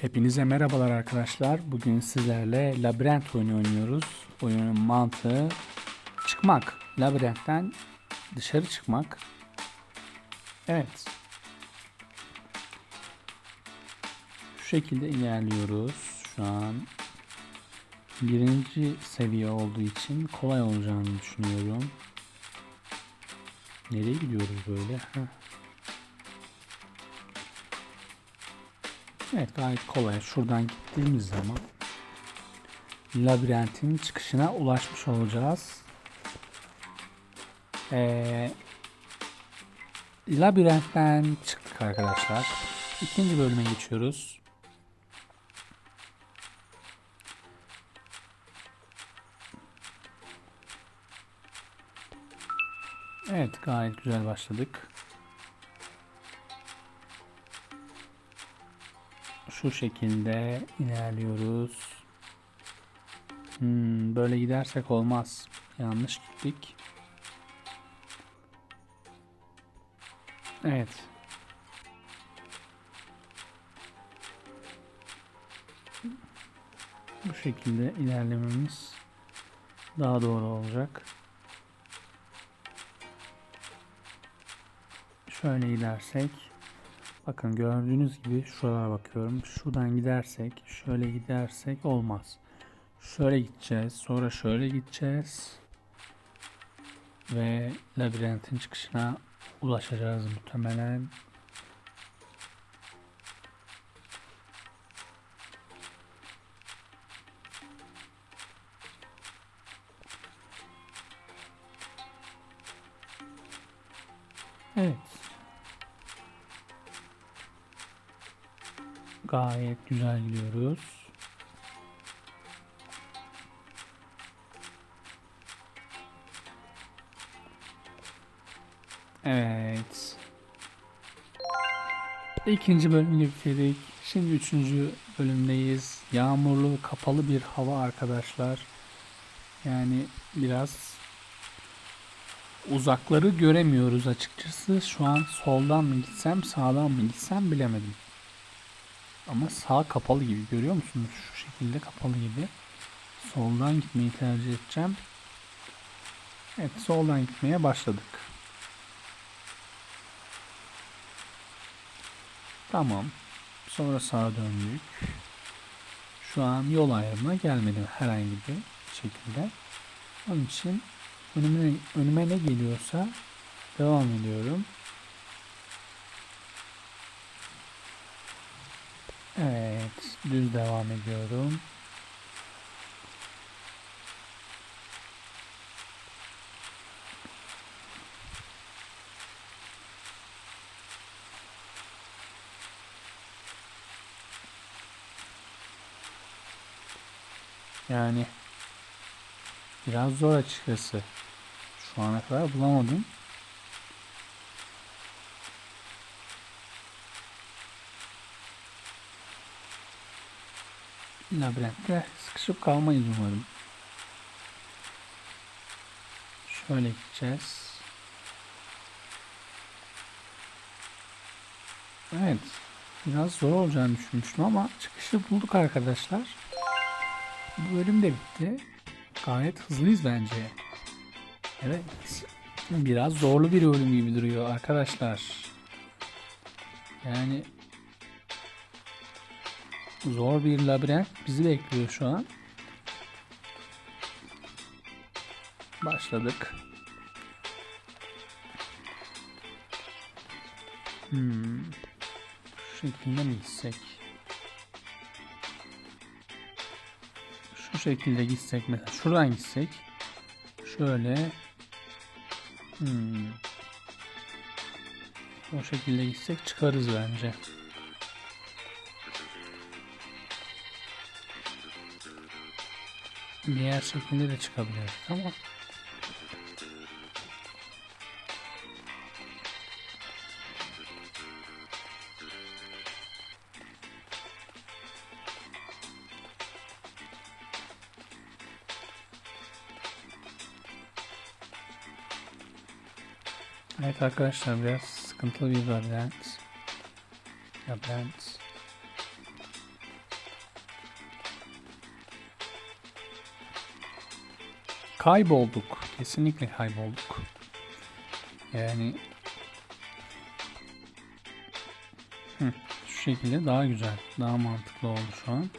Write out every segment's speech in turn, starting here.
Hepinize merhabalar arkadaşlar. Bugün sizlerle labirent oyunu oynuyoruz. Oyunun mantığı çıkmak. Labirentten dışarı çıkmak. Evet. Şu şekilde ilerliyoruz. Şu an birinci seviye olduğu için kolay olacağını düşünüyorum. Nereye gidiyoruz böyle? Heh. Evet gayet kolay. Şuradan gittiğimiz zaman labirentin çıkışına ulaşmış olacağız. Ee, labirentten çıktık arkadaşlar. İkinci bölüme geçiyoruz. Evet gayet güzel başladık. Şu şekilde ilerliyoruz. Hmm, böyle gidersek olmaz. Yanlış gittik. Evet. Bu şekilde ilerlememiz daha doğru olacak. Şöyle gidersek Bakın gördüğünüz gibi şuralara bakıyorum. Şuradan gidersek, şöyle gidersek olmaz. Şöyle gideceğiz, sonra şöyle gideceğiz. Ve labirentin çıkışına ulaşacağız muhtemelen. Evet. Gayet güzel gidiyoruz. Evet. İkinci bölümü bitirdik. Şimdi üçüncü bölümdeyiz. Yağmurlu, kapalı bir hava arkadaşlar. Yani biraz uzakları göremiyoruz açıkçası. Şu an soldan mı gitsem, sağdan mı gitsem bilemedim. Ama sağ kapalı gibi görüyor musunuz? Şu şekilde kapalı gibi. Soldan gitmeyi tercih edeceğim. Evet soldan gitmeye başladık. Tamam. Sonra sağa döndük. Şu an yol ayrımına gelmedim herhangi bir şekilde. Onun için önüme, önüme ne geliyorsa devam ediyorum. Evet, düz devam ediyorum. Yani biraz zor açıkçası. Şu ana kadar bulamadım. Labirentte sıkışıp kalmayız umarım. Şöyle gideceğiz. Evet. Biraz zor olacağını düşünmüştüm ama çıkışı bulduk arkadaşlar. Bu bölüm de bitti. Gayet hızlıyız bence. Evet. Biraz zorlu bir bölüm gibi duruyor arkadaşlar. Yani Zor bir labirent bizi bekliyor şu an. Başladık. Hmm. Şu şekilde mi gitsek? Şu şekilde gitsek mesela şuradan gitsek. Şöyle. Hmm. O şekilde gitsek çıkarız bence. Diğer şekilde de çıkabilir. Tamam. Evet arkadaşlar biraz sıkıntılı bir labirent. Labirent. Kaybolduk. Kesinlikle kaybolduk. Yani Hı, şu şekilde daha güzel, daha mantıklı oldu şu an.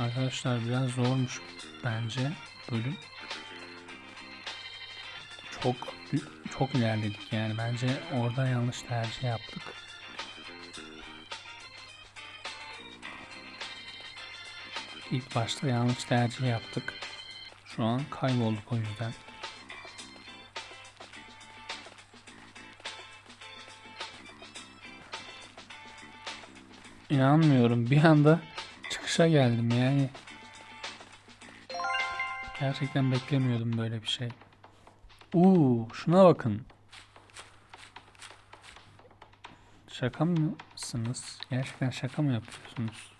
Arkadaşlar biraz zormuş bence bölüm. Çok çok ilerledik yani bence orada yanlış tercih yaptık. İlk başta yanlış tercih yaptık. Şu an kaybolduk o yüzden. İnanmıyorum. Bir anda çıkışa geldim yani. Gerçekten beklemiyordum böyle bir şey. Uuu şuna bakın. Şaka mısınız? Gerçekten şaka mı yapıyorsunuz?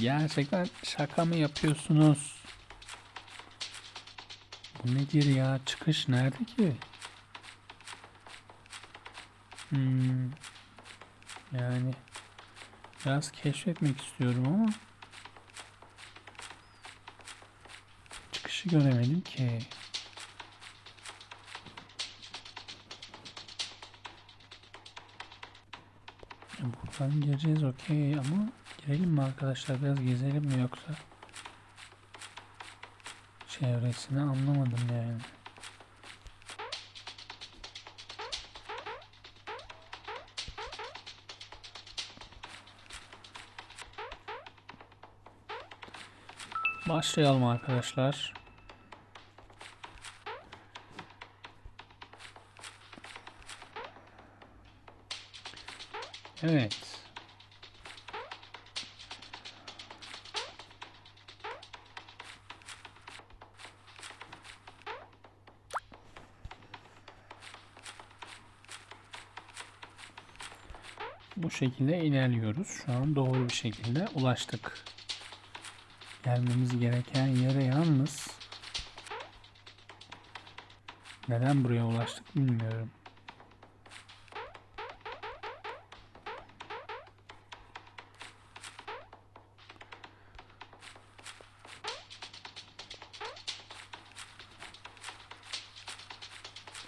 Gerçekten şaka mı yapıyorsunuz? Bu nedir ya? Çıkış nerede ki? Hmm. Yani biraz keşfetmek istiyorum ama çıkışı göremedim ki. Buradan gireceğiz okey ama girelim mi arkadaşlar biraz gezelim mi yoksa çevresini anlamadım yani. Başlayalım arkadaşlar. Evet. Şekilde ilerliyoruz. Şu an doğru bir şekilde ulaştık. Gelmemiz gereken yere yalnız neden buraya ulaştık bilmiyorum.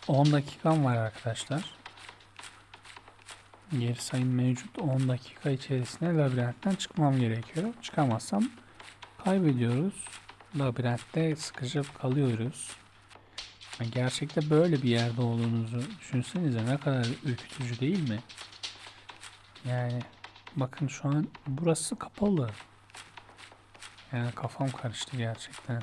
On dakikam var arkadaşlar. Geri sayım mevcut. 10 dakika içerisinde labirentten çıkmam gerekiyor. Çıkamazsam kaybediyoruz. Labirentte sıkışıp kalıyoruz. Gerçekte böyle bir yerde olduğunuzu düşünsenize ne kadar ürkütücü değil mi? Yani bakın şu an burası kapalı. Yani kafam karıştı gerçekten.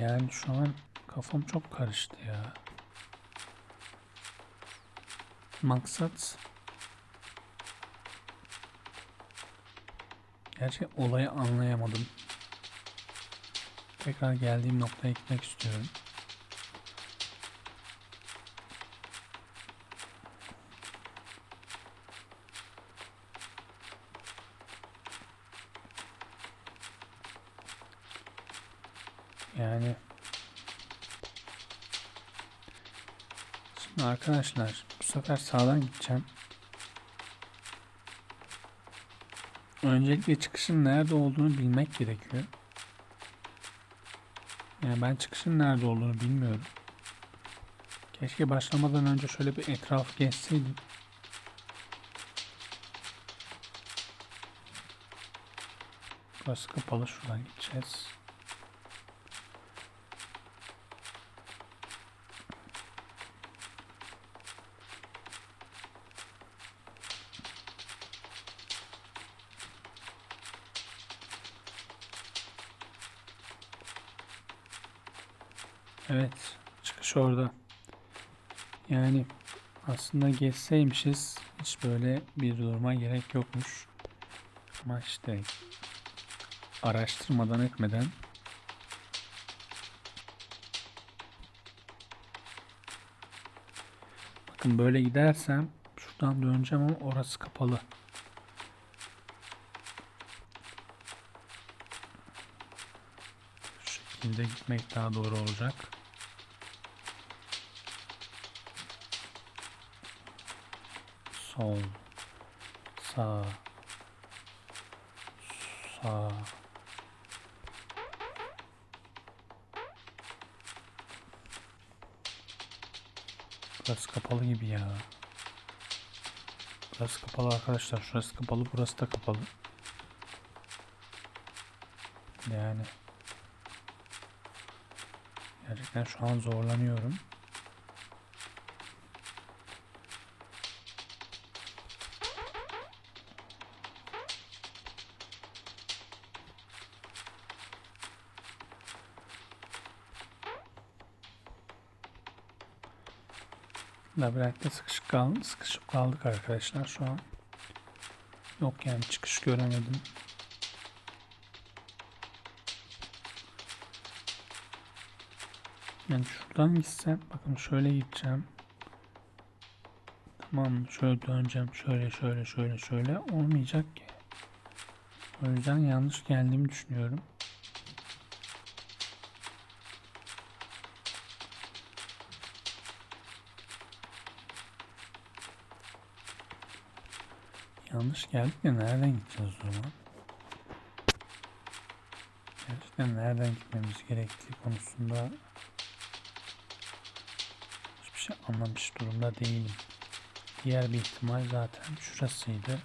Yani şu an kafam çok karıştı ya. Maksat Gerçi olayı anlayamadım. Tekrar geldiğim noktaya gitmek istiyorum. Yani Şimdi arkadaşlar bu sefer sağdan gideceğim. Öncelikle çıkışın nerede olduğunu bilmek gerekiyor. Yani ben çıkışın nerede olduğunu bilmiyorum. Keşke başlamadan önce şöyle bir etraf gezseydim. Burası kapalı şuradan gideceğiz. Evet, çıkış orada. Yani aslında gezseymişiz hiç böyle bir duruma gerek yokmuş. Ama işte araştırmadan etmeden Bakın böyle gidersem şuradan döneceğim ama orası kapalı. Şu şekilde gitmek daha doğru olacak. Sol, sağ, sağ. Burası kapalı gibi ya. Burası kapalı arkadaşlar. Şurası kapalı, burası da kapalı. Yani gerçekten şu an zorlanıyorum. Labirentte sıkışık kaldık, sıkışıp kaldık arkadaşlar şu an. Yok yani çıkış göremedim. Yani şuradan gitsem bakın şöyle gideceğim. Tamam? Şöyle döneceğim. Şöyle şöyle şöyle şöyle olmayacak ki. O yüzden yanlış geldiğimi düşünüyorum. Yanlış geldik de nereden gideceğiz o zaman? Gerçekten nereden gitmemiz gerektiği konusunda hiçbir şey anlamış durumda değilim. Diğer bir ihtimal zaten şurasıydı.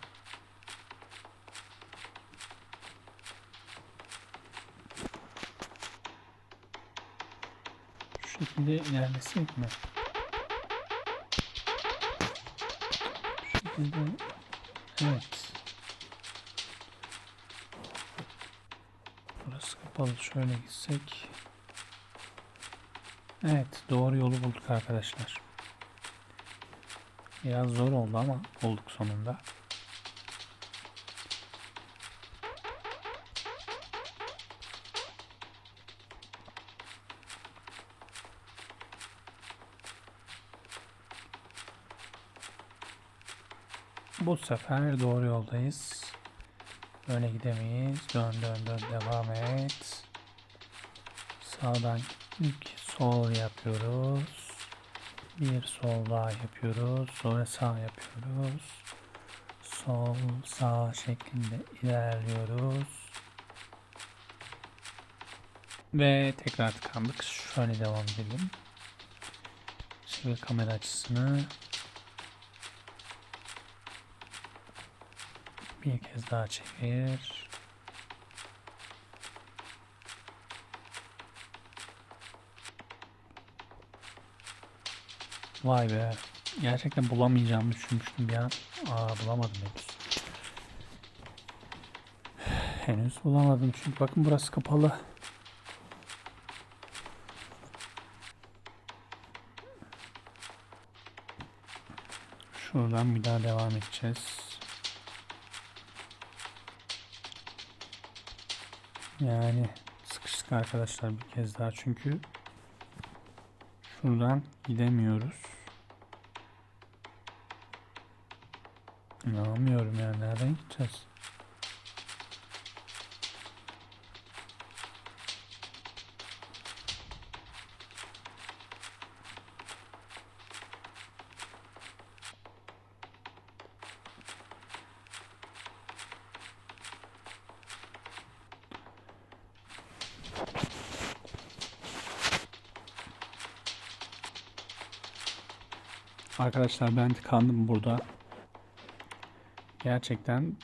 Şu şekilde ilerlesek mi? Şu şekilde Evet. Burası kapalı. Şöyle gitsek. Evet. Doğru yolu bulduk arkadaşlar. Biraz zor oldu ama bulduk sonunda. Bu sefer doğru yoldayız. Böyle gidemeyiz. Dön dön dön devam et. Sağdan ilk sol yapıyoruz. Bir sol daha yapıyoruz. Sonra sağ yapıyoruz. Sol sağ şeklinde ilerliyoruz. Ve tekrar tıkandık. Şöyle devam edelim. Çevir kamera açısını. Bir kez daha çevir. Vay be. Gerçekten bulamayacağımı düşünmüştüm bir an. Aa bulamadım henüz. Henüz bulamadım çünkü bakın burası kapalı. Şuradan bir daha devam edeceğiz. Yani sıkıştık arkadaşlar bir kez daha çünkü şuradan gidemiyoruz. İnanamıyorum yani nereden gideceğiz? Arkadaşlar ben tıkandım burada. Gerçekten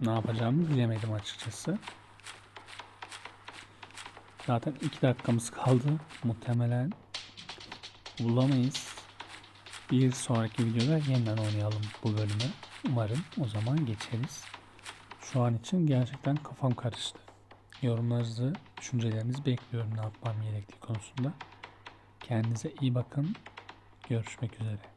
ne yapacağımı bilemedim açıkçası. Zaten 2 dakikamız kaldı. Muhtemelen bulamayız. Bir sonraki videoda yeniden oynayalım bu bölümü. Umarım o zaman geçeriz. Şu an için gerçekten kafam karıştı. Yorumlarınızı, düşüncelerinizi bekliyorum ne yapmam gerektiği konusunda. Kendinize iyi bakın. Görüşmek üzere.